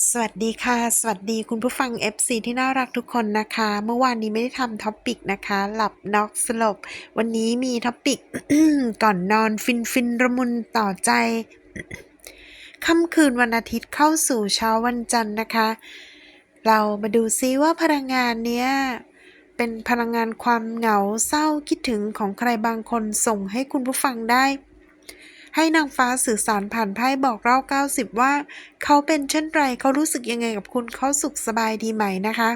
สวัสดีค่ะ สวัสดีคุณผู้ฟัง FC ที่น่ารักทุกคนนะคะ เมื่อวานนี้ไม่ได้ทำท็อปิกนะคะ หลับน็อกสลบ วันนี้มีท็อปิกก่อนนอนฟินฟินระมุนต่อใจค่ำคืนวันอาทิตย์เข้าสู่เช้าวันจันทร์นะคะ เรามาดูซิว่าพลังงานเนี้ยเป็นพลังงานความเหงาเศร้าคิดถึงของใครบางคนส่งให้คุณผู้ฟังได้ ให้นางฟ้าสื่อสารผ่านไพ่บอกเล่า 90 ว่า เขาเป็นเช่นไรเขารู้สึกยังไงกับคุณเขาสุขสบายดีไหมนะคะ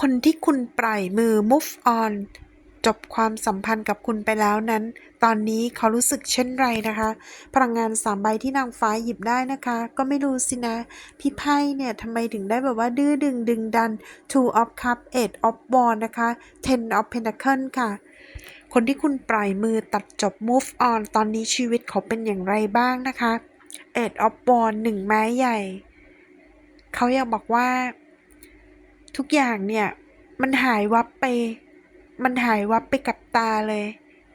คนที่คุณปล่อยมือ move on จบความสัมพันธ์กับคุณไปแล้วนั้น ตอนนี้เขารู้สึกเช่นไรนะคะ พลังงานสามใบที่นางฟ้าหยิบได้นะคะ ก็ไม่รู้สินะ พี่ไพ่เนี่ยทำไมถึงได้แบบว่าดื้อดึงดึงดัน two of cup eight of wands นะคะ ten of pentacle ค่ะ คนที่คุณปล่อยมือตัดจบ move on ตอนนี้ชีวิตเขาเป็นอย่างไรบ้างนะคะ eight of w a n d หนึ่งไม้ใหญ่ เขาอยากบอกว่า ทุกอย่างเนี่ย มันหายวับไป มันหายวับไปกับตาเลย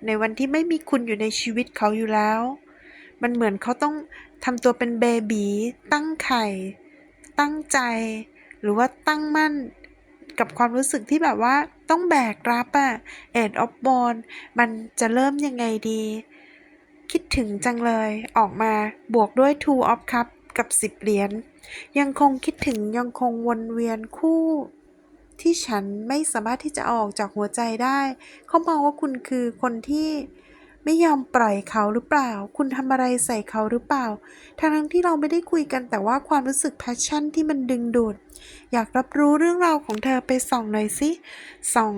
ในวันที่ไม่มีคุณอยู่ในชีวิตเขาอยู่แล้ว มันเหมือนเขาต้องทำตัวเป็นเบบีตั้งไข่ ตั้งใจ หรือว่าตั้งมั่นกับความรู้สึกที่แบบว่า ต้องแบกรับอะแอนออฟบอลมันจะเริ่มยังไงดี คิดถึงจังเลยออกมาบวกด้วย two of cup กับ 10 เหรียญยังคงคิดถึงยังคงวนเวียนคู่ที่ฉันไม่สามารถที่จะอออกจากหัวใจได้ เขามองว่าคุณคือคนที่ ไม่ยอมปล่อยเขาหรือเปล่า คุณทำอะไรใส่เขาหรือเปล่า ทั้งที่เราไม่ได้คุยกันแต่ว่าความรู้สึก passion ที่มันดึงดูด อยากรับรู้เรื่องราวของเธอไปส่องหน่อยสิส่อง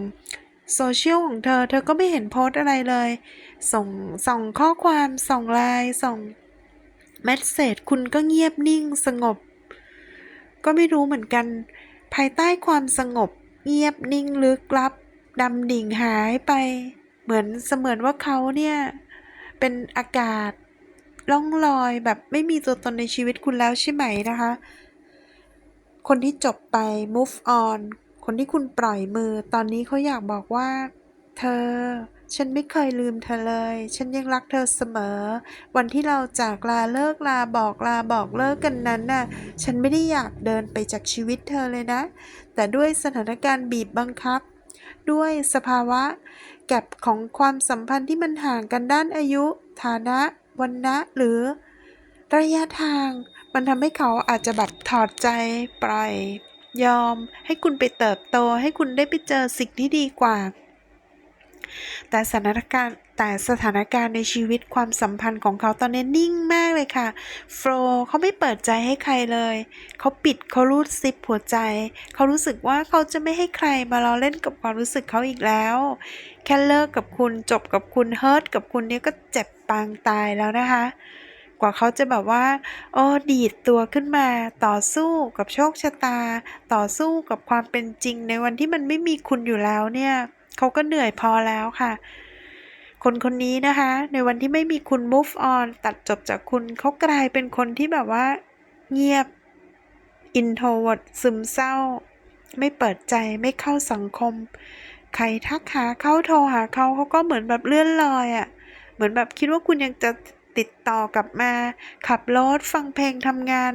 โซเชียลของเธอ เธอก็ไม่เห็นโพสต์อะไรเลย ส่งส่องข้อความ ส่งไลน์ส่งเมสเซจคุณก็เงียบนิ่งสงบ ก็ไม่รู้เหมือนกัน ภายใต้ความสงบ เงียบนิ่งลึกลับดำดิ่งหายไป เหมือนเสมือนว่าเขาเนี่ย เป็นอากาศล่องลอยแบบไม่มีตัวตนในชีวิตคุณแล้วใช่ไหมนะคะ คนที่จบไป move on คนที่คุณปล่อยมือ ตอนนี้เขาอยากบอกว่า เธอ ฉันไม่เคยลืมเธอเลย ฉันยังรักเธอเสมอ วันที่เราจากลาเลิกลาบอกลาบอกเลิกกันนั้นน่ะ ฉันไม่ได้อยากเดินไปจากชีวิตเธอเลยนะ แต่ด้วยสถานการณ์บีบบังคับ ด้วยสภาวะ แก็บของความสัมพันธ์ที่มันห่างกันด้านอายุ ฐานะวันนะหรือ ระยะทาง มันทำให้เขาอาจจะแบบถอดใจปล่อย ยอม ให้คุณไปเติบโต ให้คุณได้ไปเจอสิ่งที่ดีกว่า แต่สถานการณ์แต่สถานการณ์ในชีวิตความสัมพันธ์ของเขาตอนนี้นิ่งมากเลยค่ะโฟลเขาไม่เปิดใจให้ใครเลย เขาปิดเขารูดซิปหัวใจ เขารู้สึกว่าเขาจะไม่ให้ใครมาล้อเล่นกับความรู้สึกเขาอีกแล้ว แค่เลิกกับคุณจบกับคุณเฮิร์ตกับคุณเนี่ยก็เจ็บปางตายแล้วนะคะ กว่าเขาจะแบบว่า โอ้ดีดตัวขึ้นมา ต่อสู้กับโชคชะตา ต่อสู้กับความเป็นจริงในวันที่มันไม่มีคุณอยู่แล้วเนี่ย เขาก็เหนื่อยพอแล้วค่ะ คนคนนี้นะคะ ในวันที่ไม่มีคุณ move on ตัดจบจากคุณเขากลายเป็นคนที่แบบว่า เงียบ introvert ซึมเศร้า ไม่เปิดใจไม่เข้าสังคม ใครทักหาเขาโทรหาเขาเขาก็เหมือนแบบเลื่อนลอยอะ่ะ เหมือนแบบคิดว่าคุณยังจะติดต่อกลับมา ขับรถฟังเพลงทำงาน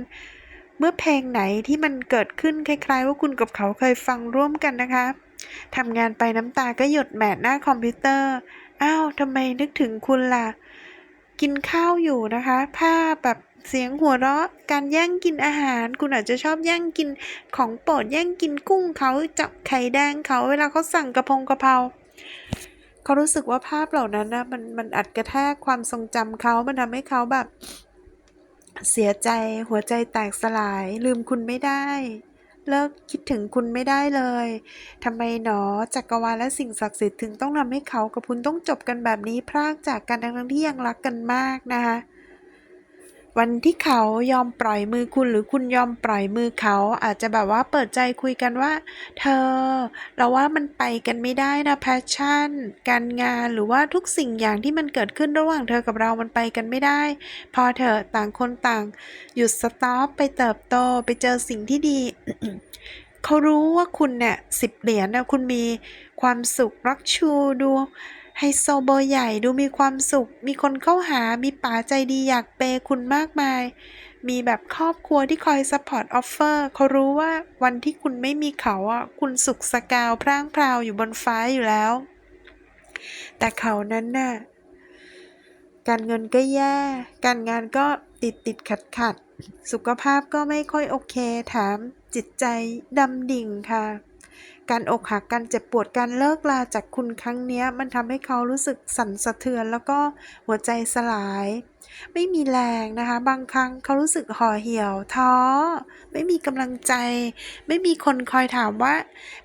เมื่อเพลงไหนที่มันเกิดขึ้นคล้ายๆ ว่าคุณกับเขาเคยฟังร่วมกันนะคะ ทำงานไปน้ำตาก็หยดแหมดหน้าคอมพิวเตอร์ อ้าวทำไมนึกถึงคุณล่ะ กินข้าวอยู่นะคะ ภาพแบบเสียงหัวเราะ การแย่งกินอาหาร คุณอาจจะชอบแย่งกินของโปรดแย่งกินกุ้งเขาจับไข่แดงเขาเวลาเขาสั่งกระพงกระเพราเขารู้สึกว่าภาพเหล่านั้นนะมันมันอัดกระแทกความทรงจำเขา มันทำให้เขาแบบ เสียใจหัวใจแตกสลายลืมคุณไม่ได้ เลิกคิดถึงคุณไม่ได้เลยทำไมหนอจักรวาลและสิ่งศักดิ์สิทธิ์ถึงต้องทำให้เขากับคุณต้องจบกันแบบนี้พรากจากกันทั้งๆที่ยังรักกันมากนะคะ วันที่เขายอมปล่อยมือคุณหรือคุณยอมปล่อยมือเขา อาจจะแบบว่าเปิดใจคุยกันว่า เธอ เราว่ามันไปกันไม่ได้นะแพชชั่น การงานหรือว่าทุกสิ่งอย่างที่มันเกิดขึ้นระหว่างเธอกับเรามันไปกันไม่ได้ พอเธอต่างคนต่าง หยุดสต็อปไปเติบโตไปเจอสิ่งที่ดีเขารู้ว่าคุณเนี่ยสิบเหรียญนะคุณมีความสุขรักชูดู ไฮโซเบอร์ใหญ่ดูมีความสุข มีคนเข้าหา มีป๋าใจดีอยากเปย์คุณมากมาย มีแบบครอบครัวที่คอยซัพพอร์ตออฟเฟอร์เขารู้ว่าวันที่คุณไม่มีเขาอะ คุณสุขสกาวพร่างพราวอยู่บนฟ้าอยู่แล้ว แต่เขานั้นน่ะ การเงินก็แย่ การงานก็ติดติดขัดขัด สุขภาพก็ไม่ค่อยโอเคแถมจิตใจดำดิ่งค่ะ การอกหักการเจ็บปวดการเลิกลาจากคุณครั้งนี้มันทำให้เขารู้สึกสั่นสะเทือนแล้วก็หัวใจสลาย ไม่มีแรงนะคะ บางครั้งเขารู้สึกห่อเหี่ยวท้อ ไม่มีกำลังใจ ไม่มีคนคอยถามว่า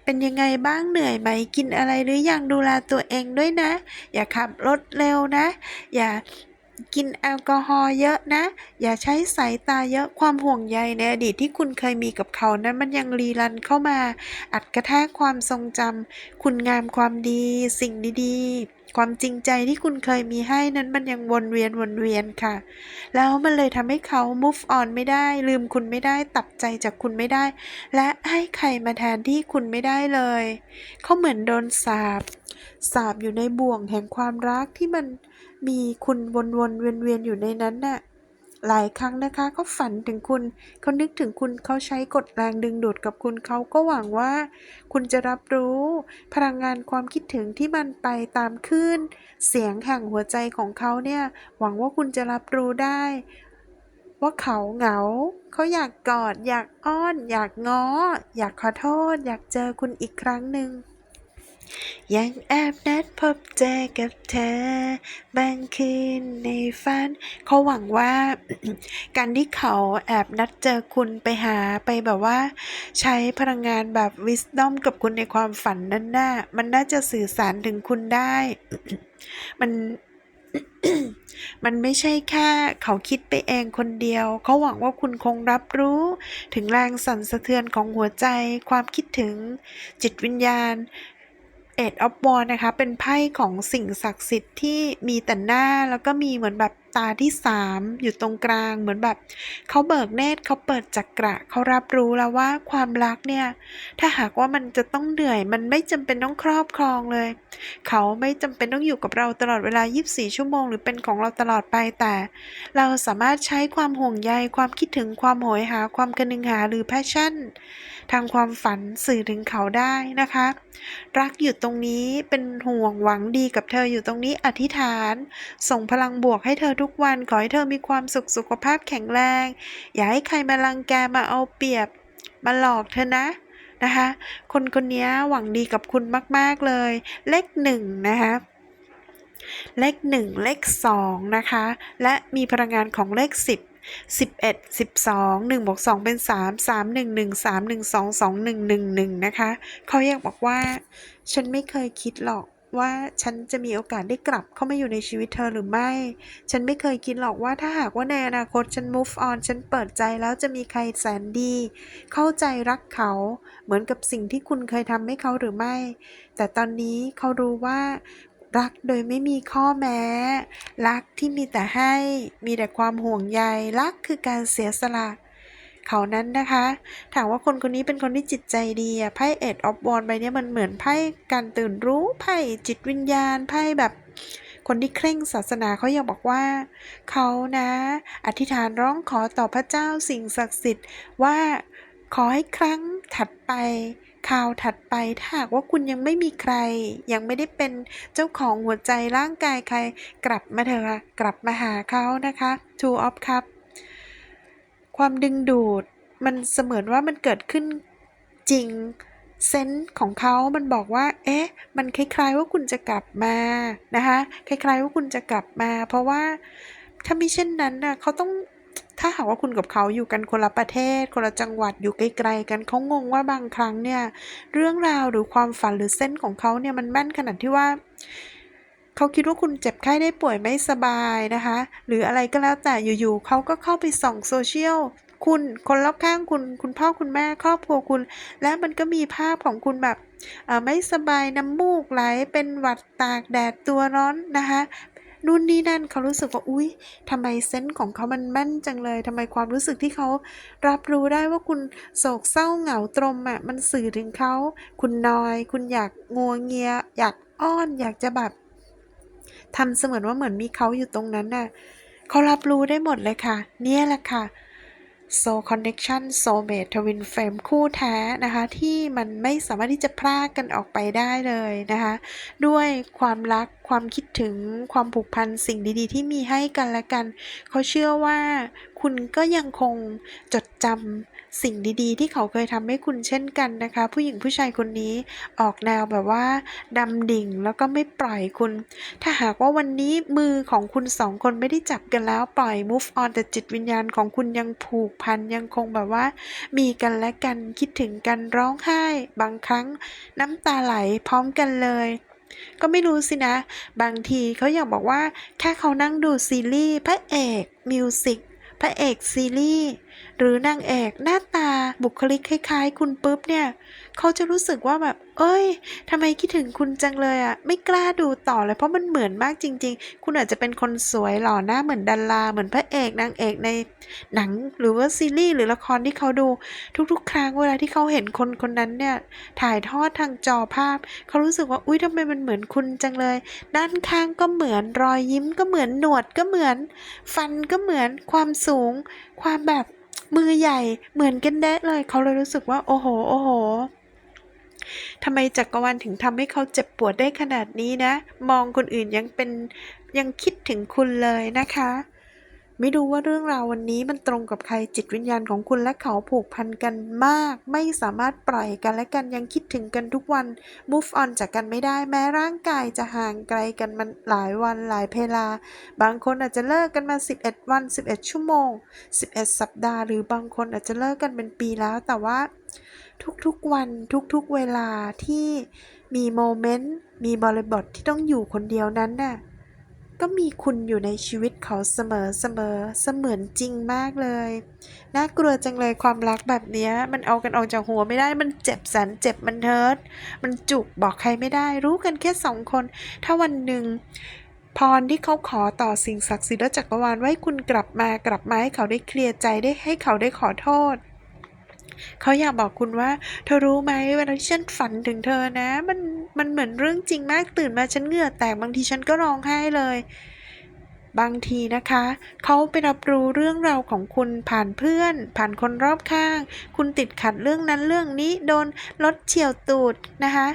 เป็นยังไงบ้างเหนื่อยไหมกินอะไรหรือยังดูแลตัวเองด้วยนะ อย่าขับรถเร็วนะ อย่า กินแอลกอฮอล์เยอะนะ อย่าใช้สายตาเยอะความห่วงใยในอดีตที่คุณเคยมีกับเขานั้นมันยังรีรันเข้ามา อัดกระแทกความทรงจำคุณงามความดี สิ่งดีๆ ความจริงใจที่คุณเคยมีให้นั้นมันยังวนเวียนวนเวียนค่ะ แล้วมันเลยทำให้เขา move on ไม่ได้ ลืมคุณไม่ได้ ตัดใจจากคุณไม่ได้ และให้ใครมาแทนที่คุณไม่ได้เลย เขาเหมือนโดนสาปสาปอยู่ในบ่วงแห่งความรักที่มัน มีคุณวนๆเวียนๆอยู่ในนั้นน่ะหลายครั้งนะคะเขาฝันถึงคุณเขานึกถึงคุณเขาใช้กฎแรงดึงดูดกับคุณเขาก็หวังว่า คุณจะรับรู้ พลังงานความคิดถึงที่มันไปตามคลื่นเสียงแห่งหัวใจของเขาเนี่ยหวังว่าคุณจะรับรู้ได้ ว่าเขาเหงา เขาอยากกอด อยากอ้อน อยากง้อ อยากขอโทษ อยากเจอคุณอีกครั้งหนึ่ง ยังแอบนัดพบเจอกับเธอบางคืนในฝันเขาหวังว่า การที่เขาแอบนัดเจอคุณไปหาไปแบบว่า ใช้พลังงานแบบ wisdom กับคุณในความฝันนั้นน่ะมันน่าจะสื่อสารถึงคุณได้ มันมันไม่ใช่แค่เขาคิดไปเองคนเดียว เขาหวังว่าคุณคงรับรู้ ถึงแรงสั่นสะเทือนของหัวใจ ความคิดถึงจิตวิญญาณ Eight of w a n d นะคะ เป็นไพ่ของสิ่งศักดิ์สิทธิ์ที่มีแต่หน้าแล้วก็มีเหมือนแบบตาที่สามอยู่ตรงกลางเหมือนแบบเขาเบิกเนตรเขาเปิดจักระเขารับรู้แล้วว่าความรักเนี่ย ถ้าหากว่ามันจะต้องเหนื่อย มันไม่จำเป็นต้องครอบครองเลย เขาไม่จำเป็นต้องอยู่กับเราตลอดเวลา 24 ชั่วโมง หรือเป็นของเราตลอดไปแต่ เราสามารถใช้ความห่วงใยความคิดถึงความโหยหาความกระนึงหาหรือ passion ทางความฝันสื่อถึงเขาได้นะคะ รักอยู่ตรงนี้เป็นห่วงหวังดีกับเธออยู่ตรงนี้อธิษฐาน ส่งพลังบวกให้เธอทุกวันขอให้เธอมีความสุขสุขภาพแข็งแรง อย่าให้ใครมารังแกมาเอาเปรียบ มาหลอกเธอนะนะคะ คนคนนี้หวังดีกับคุณมาก ๆ เลย เลขหนึ่งนะคะเลขหนึ่งเลขสองนะคะ และมีพลังงานของเลขสิบสิบเอ็ดสิบสองหนึ่งบวกสองเป็นสามสามหนึ่งหนึ่งสามหนึ่งสองสองหนึ่งหนึ่งหนึ่งนะคะ เขาอยากบอกว่า ฉันไม่เคยคิดหรอก ว่าฉันจะมีโอกาสได้กลับเข้ามาอยู่ในชีวิตเธอหรือไม่ ฉันไม่เคยคิดหรอกว่าถ้าหากว่าในอนาคตฉัน move on ฉันเปิดใจแล้วจะมีใครแสนดี เข้าใจรักเขา เหมือนกับสิ่งที่คุณเคยทำให้เขาหรือไม่ แต่ตอนนี้เขารู้ว่ารักโดยไม่มีข้อแม้ รักที่มีแต่ให้ มีแต่ความห่วงใย รักคือการเสียสละ เขานั้นนะคะ ถามว่าคนคนนี้เป็นคนที่จิตใจดีอะไพ่เอ็ดออฟวอนใบนี้มันเหมือนไพ่การตื่นรู้ไพ่จิตวิญญาณไพ่แบบคนที่เคร่งศาสนาเขายากบอกว่า เขานะ อธิษฐานร้องขอต่อพระเจ้าสิ่งศักดิ์สิทธิ์ว่าขอให้ครั้งถัดไปคราวถัดไปถ้าหากว่าคุณยังไม่มีใคร ยังไม่ได้เป็นเจ้าของหัวใจร่างกายใคร กลับมาเถอะกลับมาหาเขานะคะ Two of cups ความดึงดูด มันเสมือนว่ามันเกิดขึ้นจริง เซนส์ของเขา มันบอกว่า เอ๊ะ มันคล้ายๆว่าคุณจะกลับมานะคะ คล้ายๆว่าคุณจะกลับมา เพราะว่าถ้ามิเช่นนั้นน่ะเขาต้องถ้าหากว่าคุณกับเขาอยู่กันคนละประเทศ คนละจังหวัดอยู่ไกลๆกันเขางงว่าบางครั้งเนี่ย เรื่องราวหรือความฝันหรือเส้นของเขาเนี่ยมันแม่นขนาดที่ว่า เขาคิดว่าคุณเจ็บไข้ได้ป่วยไม่สบายนะคะ หรืออะไรก็แล้วแต่อยู่ๆเขาก็เข้าไปส่องโซเชียลคุณคนรอบข้างคุณคุณพ่อคุณแม่ครอบครัวคุณ และมันก็มีภาพของคุณแบบไม่สบายน้ำมูกไหลเป็นหวัดตากแดดตัวร้อนนะคะนู่นนี่นั่นเขารู้สึกว่าอุ๊ยทำไมเซนส์ของเขามันแม่นจังเลยทำไมความรู้สึกที่เขารับรู้ได้ว่าคุณโศกเศร้าเหงาตรมอะมันสื่อถึงเขา คุณนอย คุณอยากงัวเงีย อยากอ้อน อยากจะแบบ ทำเสมือนว่าเหมือนมีเขาอยู่ตรงนั้นน่ะเขารับรู้ได้หมดเลยค่ะ เนี่ยแหละค่ะ Soul Connection Soulmate Twin Flame คู่แท้นะคะ ที่มันไม่สามารถที่จะพรากกันออกไปได้เลยนะคะ ด้วยความรักความคิดถึงความผูกพันสิ่งดีๆ ที่มีให้กันและกัน เขาเชื่อว่าคุณก็ยังคงจดจำ สิ่งดีๆ ที่เขาเคยทำให้คุณเช่นกันนะคะ ผู้หญิงผู้ชายคนนี้ออกแนวแบบว่าดำดิ่งแล้วก็ไม่ปล่อยคุณ ถ้าหากว่าวันนี้มือของคุณสองคนไม่ได้จับกันแล้วปล่อย move on แต่จิตวิญญาณของคุณยังผูกพันยังคงแบบว่า มีกันและกันคิดถึงกันร้องไห้ บางครั้งน้ำตาไหลพร้อมกันเลยก็ไม่รู้สินะ บางทีเขาอยากบอกว่า แค่เขานั่งดูซีรีส์พระเอก มิวสิก พระเอกซีรีส์หรือนางเอกหน้าตาบุคลิกคล้ายๆ คุณปุ๊บเนี่ย เขาจะรู้สึกว่าแบบ เอ้ยทำไมคิดถึงคุณจังเลยอะไม่กล้าดูต่อเลยเพราะมันเหมือนมากจริง ๆ คุณอาจจะเป็นคนสวยหล่อหน้าเหมือนดาราเหมือนพระเอกนางเอกในหนังหรือว่าซีรีส์หรือละครที่เขาดู ทุกๆ ครั้งเวลาที่เขาเห็นคนคนนั้นเนี่ยถ่ายทอดทางจอภาพ เขารู้สึกว่าอุ้ยทำไมมันเหมือนคุณจังเลย ด้านข้างก็เหมือนรอยยิ้มก็เหมือนหนวดก็เหมือน ฟันก็เหมือนความสูง ความแบบมือใหญ่เหมือนกันแดะเลย เขาเลยรู้สึกว่า โอ้โห โอ้โห ทำไมจักรวาลถึงทำให้เขาเจ็บปวดได้ขนาดนี้นะ มองคนอื่นยังเป็นยังคิดถึงคุณเลยนะคะ ไม่รู้ว่าเรื่องราววันนี้มันตรงกับใครจิตวิญญาณของคุณและเขาผูกพันกันมาก ไม่สามารถปล่อยกันและกันยังคิดถึงกันทุกวัน move on จากกันไม่ได้แม้ร่างกายจะห่างไกลกันมันหลายวันหลายเพลา บางคนอาจจะเลิกกันมา 11 วัน 11 ชั่วโมง 11 สัปดาห์ หรือบางคนอาจจะเลิกกันเป็นปีแล้ว แต่ว่าทุกๆวันทุกๆเวลาที่มีโมเมนต์มีบริบทที่ต้องอยู่คนเดียวนั้นน่ะ ก็มีคุณอยู่ในชีวิตเขาเสมอเสมอเสมือนจริงมากเลย น่ากลัวจังเลยความรักแบบนี้มันเอากันออกจากหัวไม่ได้มันเจ็บแสนเจ็บมันเฮิร์ตมันจุกบอกใครไม่ได้ รู้กันแค่สองคน ถ้าวันหนึ่งพรที่เขาขอต่อสิ่งศักดิ์สิทธิ์และจักรวาลไว้คุณกลับมากลับมาให้เขาได้เคลียร์ใจได้ให้เขาได้ขอโทษ เขาอยากบอกคุณว่า เธอรู้ไหมเวลาที่ฉันฝันถึงเธอนะ มันมันเหมือนเรื่องจริงมากตื่นมาฉันเหงื่อแตกบางทีฉันก็ร้องไห้เลยบางทีนะคะ เขาไปรับรู้เรื่องราวของคุณผ่านเพื่อน ผ่านคนรอบข้าง คุณติดขัดเรื่องนั้นเรื่องนี้โดนรถเฉียวตูดนะคะ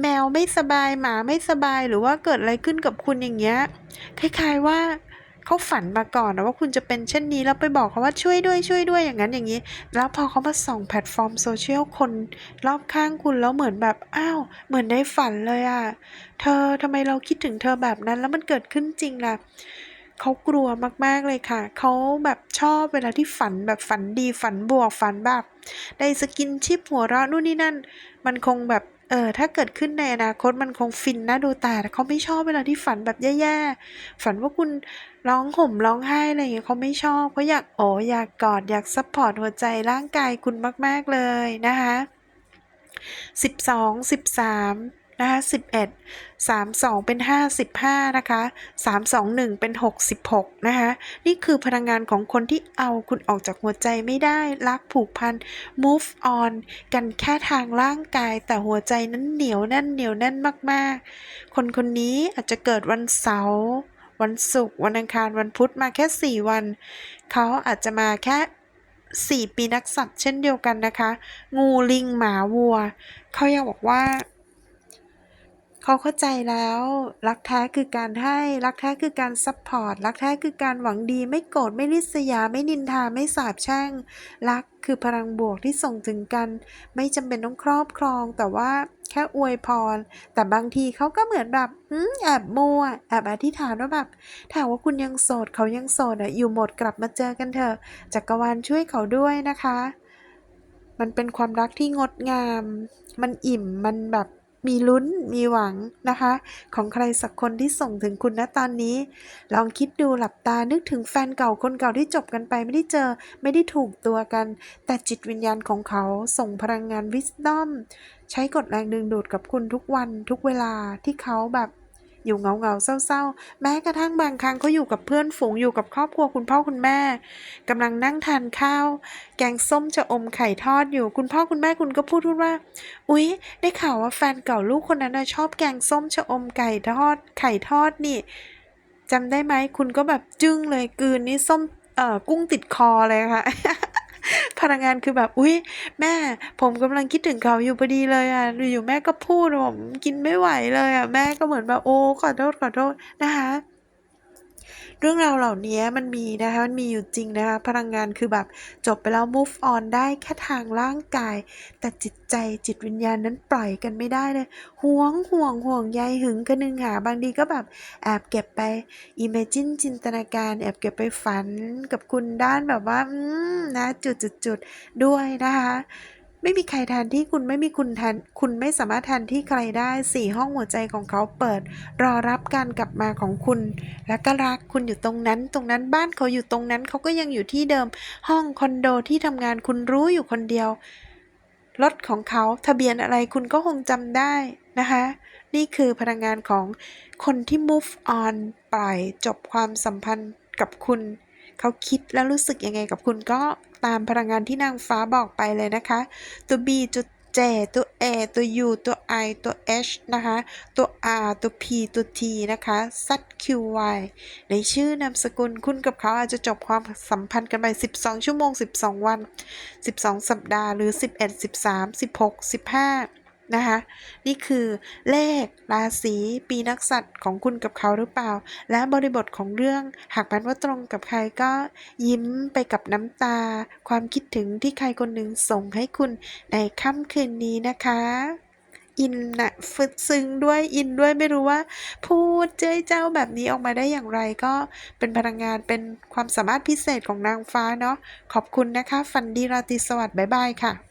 แมวไม่สบายหมาไม่สบายหรือว่าเกิดอะไรขึ้นกับคุณอย่างเงี้ยคล้ายๆว่า เขาฝันมาก่อนนะว่าคุณจะเป็นเช่นนี้แล้วไปบอกเขาว่าช่วยด้วยช่วยด้วยอย่างนั้นอย่างนี้ แล้วพอเขามาส่องแพลตฟอร์มโซเชียลคนรอบข้างคุณแล้วเหมือนแบบอ้าวเหมือนได้ฝันเลยอะเธอทำไมเราคิดถึงเธอแบบนั้นแล้วมันเกิดขึ้นจริงล่ะเขากลัวมาก ๆ เลยค่ะ เขาแบบชอบเวลาที่ฝันแบบฝันดีฝันบวกฝันแบบ ได้สกินชิปหัวเราะนู่นนี่นั่น มันคงแบบ เออถ้าเกิดขึ้นในอนาคตมันคงฟินน่าดูตาแต่เขาไม่ชอบเวลาที่ฝันแบบแย่ๆ ฝันว่าคุณร้องห่มร้องไห้อะไรอย่างเงี้ยเขาไม่ชอบเขาอยากโอบอยากกอดอยากซัพพอร์ตหัวใจร่างกายคุณมากๆเลยนะคะสิบสองสิบสาม นะคะสิบเอ็ดสามสองเป็นห้าสิบห้านะคะสามสองหนึ่งเป็นหกสิบหกนะคะ นี่คือพลังงานของคนที่เอาคุณออกจากหัวใจไม่ได้ รักผูกพัน move on กันแค่ทางร่างกาย แต่หัวใจนั้นเหนียวแน่นเหนียวแน่นมากๆ คนคนนี้อาจจะเกิดวันเสาร์วันศุกร์วันอังคารวันพุธมาแค่สี่วัน เขาอาจจะมาแค่สี่ปีนักสัตว์เช่นเดียวกันนะคะ งูลิงหมาวัว เขายังบอกว่า เขาเข้าใจแล้ว รักแท้คือการให้ รักแท้คือการซัพพอร์ต รักแท้คือการหวังดีไม่โกรธไม่ริษยา ไม่นินทาไม่สาบแช่ง รักคือพลังบวกที่ส่งถึงกัน ไม่จำเป็นต้องครอบครอง แต่ว่าแค่อวยพร แต่บางทีเขาก็เหมือนแบบอืมแอบมัวแอบอธิษฐานว่าแบบถ้าว่าคุณยังโสดเขายังโสดอะอยู่หมดกลับมาเจอกันเถอะจักรวาลช่วยเขาด้วยนะคะ มันเป็นความรักที่งดงาม มันอิ่มมันแบบ มีลุ้นมีหวังนะคะ ของใครสักคนที่ส่งถึงคุณนะตอนนี้ ลองคิดดูหลับตานึกถึงแฟนเก่าคนเก่าที่จบกันไปไม่ได้เจอไม่ได้ถูกตัวกัน แต่จิตวิญญาณของเขาส่งพลังงานวิสตอมใช้กดแรงดึงดูดกับคุณทุกวันทุกเวลาที่เขาแบบ อยู่เงาเงาเศร้าๆ แม้กระทั่งบางครั้งเขาอยู่กับเพื่อนฝูงอยู่กับครอบครัวคุณพ่อคุณแม่กำลังนั่งทานข้าว แกงส้มจะอมไข่ทอดอยู่ คุณพ่อคุณแม่คุณก็พูดว่า อุ๊ย ได้ข่าวว่าแฟนเก่าลูกคนนั้นนะชอบแกงส้มชะอมไก่ทอด ไข่ทอดนี่จำได้ไหมคุณก็แบบจึ้งเลยกืนนี่ส้มเอ่อกุ้งติดคอเลยค่ะ พนักงานคือแบบอุ้ยแม่ ผมกำลังคิดถึงเขาอยู่พอดีเลยอะอยู่แม่ก็พูดผมกินไม่ไหวเลยอะแม่ก็เหมือนแบบโอ้ขอโทษขอโทษนะคะ เรื่องราวเหล่านี้มันมีนะคะมันมีอยู่จริงนะคะพลังงานคือแบบจบไปแล้ว move on ได้แค่ทางร่างกาย แต่จิตใจจิตวิญญาณนั้นปล่อยกันไม่ได้เลยห่วงห่วงห่วงใยหึงกระนึงหาบางทีก็แบบแอบเก็บไป imagine จินตนาการ แอบเก็บไปฝันกับคุณด้านแบบว่าอืมนะจุดจุดจุดด้วยนะคะ ไม่มีใครแทนที่คุณไม่มีคุณแทนคุณไม่สามารถแทนที่ใครได้สี่ห้องหัวใจของเขาเปิด รอรับการกลับมาของคุณ แล้วก็รักคุณอยู่ตรงนั้น ตรงนั้นบ้านเขาอยู่ตรงนั้นเขาก็ยังอยู่ที่เดิม ห้องคอนโดที่ทำงานคุณรู้อยู่คนเดียวรถของเขาทะเบียนอะไรคุณก็คงจำได้นะคะ นี่คือพลังงานของคนที่ move on ปล่อยจบความสัมพันธ์กับคุณ เขาคิดแล้วรู้สึกยังไงกับคุณก็ ตามพลังงานที่นางฟ้าบอกไปเลยนะคะ ตัว B จุด J ตัว A ตัว U ตัว I ตัว H นะคะ ตัว R ตัว P ตัว T นะคะ Z Q Y ในชื่อนามสกุลคุณกับเขาอาจจะจบความสัมพันธ์กันไป 12 ชั่วโมง 12 วัน 12 สัปดาห์หรือ 11 13 16 15 นะคะ นี่คือเลขราศีปีนักสัตว์ของคุณกับเขาหรือเปล่า และบริบทของเรื่องหากมันว่าตรงกับใครก็ยิ้มไปกับน้ำตา ความคิดถึงที่ใครคนหนึ่งส่งให้คุณในค่ำคืนนี้นะคะอินนะฟึดซึ้งด้วยอินด้วยไม่รู้ว่า พูดเจ้ยเจ้าแบบนี้ออกมาได้อย่างไรก็เป็นพลังงานเป็นความสามารถพิเศษของนางฟ้าเนาะขอบคุณนะคะฟันดีราตรีสวัสดิ์บ๊ายบายค่ะ